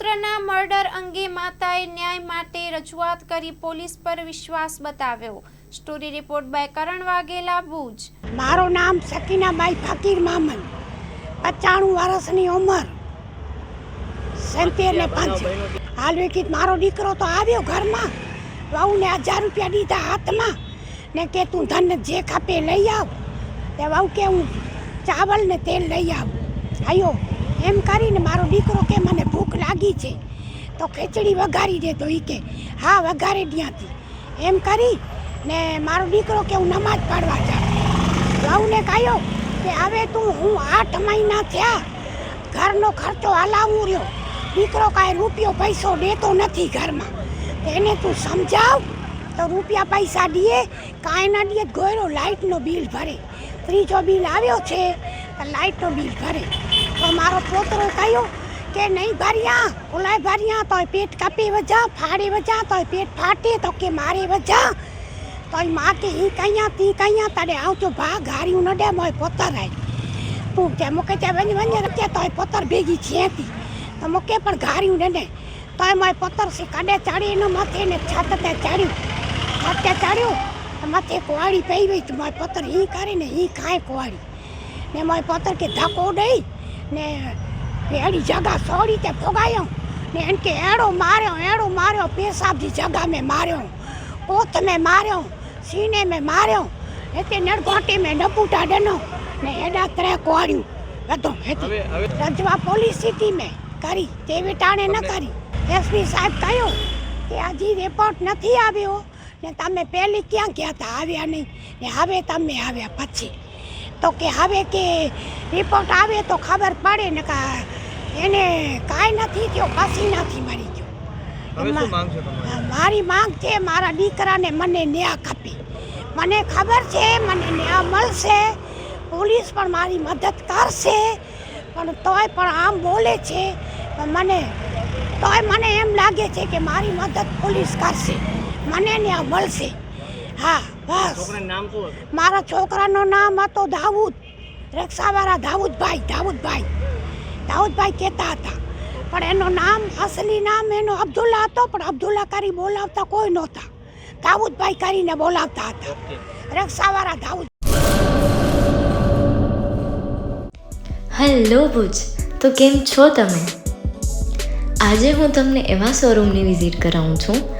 પુત્રના મર્ડર અંગે માતાએ ન્યાય માટે રજૂઆત કરી પોલીસ પર વિશ્વાસ બતાવ્યો. Story report by Karan Vaghela, Bhuj. મારું નામ સકીનાબાઈ ફકીર મામન. પચાણું વર્ષની ઉંમર. સિત્તેર ને પાંચ. હાલ વિકિત મારો દીકરો તો આવ્યો ઘરમાં. વહુને હજાર રૂપિયા દીધા હાથમાં. ને કે તું ધન જે ખપે લઈ આવ. તે વહુ કે હું ચાવલ ને તેલ લઈ આવ. આયો એમ કરીને મારો દીકરો કે મને ભૂખ લાગી છે, તો ખીચડી વઘારી દે તો એ કે, હા, વઘારી ત્યાંથી. એમ કરી ને મારો દીકરો કે હું નમાજ પાડવા જાઉં. ગાઉને કહ્યો કે હવે તું હું આઠ મહિના થયા ઘરનો ખર્ચો હલાવું રહ્યો. દીકરો કાંઈ રૂપિયો પૈસો દેતો નથી ઘરમાં. એને તું સમજાવ, તો રૂપિયા પૈસા દીએ કાંઈ ના દે ગોયરો લાઇટનો બિલ ભરે. ત્રીજો બિલ આવ્યો છે, તો લાઇટનો બિલ ભરે. તો મારો પોતરો કહ્યું કે નહીં ભર્યા ઓલાય ભર્યા તોય પેટ કાપી વજા, ફાડી વજા, તોય પેટ ફાટે, તો કે મારી વજા. તોયમાં કે ઈ કઅહીંયા તી કઅહીંયા તારે આવજો ભા હાર્યું નડે મોય પોતર આય. તું કે મુકે તે વኝ વኝ રકે તોય પોતર ભેગી છે તી. મુકે પણ ઘાર્યું નડે. તોય મોય પોતર સી કાડે ચાડી એનો માથે ને છાત ચાડ્યું. છાતે ચાડ્યું માથે કોવાડી પઈ ગઈ મોય પોતર ઈ કરીને હી ખાય કોવાડી. ને મોય પોતર કે ધક્કો દઈ ને એડી જગા સો તે ફોગાયો ને એન કે એડો માર્યો એડો માર્યો પેશાબની જગા મેં માર્યો. કોથ મેં માર્યો સીને મેં માર્યો. એટલે નડઘોટી મેં નપુટા ડનો ને એડા ત્રે કોડ્યું બધો રજવા પોલીસ સિટી મેં કરી તે વેટાણે ન કરી. એસપી સાહેબ કહ્યું કે હજી રિપોર્ટ નથી આવ્યો ને તમે પહેલી ક્યાં ગયા હતા આવ્યા નહીં. ને હવે તમે આવ્યા પછી. તો કે હવે કે રિપોર્ટ આવે તો ખબર પડે ને કા એને કાંઈ નથી થયો પછી નથી મરી ગયો. મારી માંગ છે મારા દીકરાને મને ન્યાય ખપે મને ખબર છે મને ન્યાય મળશે. પોલીસ પણ મારી મદદ કરશે. પણ તોય પણ આમ બોલે છે મને તોય મને એમ લાગે છે કે મારી મદદ પોલીસ કરશે. મને ન્યાય મળશે. હા. છોકરાનું નામ શું હતું? મારા છોકરાનું નામ હતો દાઉદ. રિક્ષાવાળા દાઉદભાઈ દાઉદભાઈ. દાઉદભાઈ કહેતા હતા. પણ એનું નામ અસલી નામ એનો અબ્દુલ્લા હતો પણ અબ્દુલ્લા કરી બોલાવતા કોઈ નહોતા. દાઉદભાઈ કરીને બોલાવતા હતા. રિક્ષાવાળા દાઉદ. હેલો ભુજ તો કેમ છો તમે? આજે હું તમને એવા શોરૂમની વિઝિટ કરાવું છું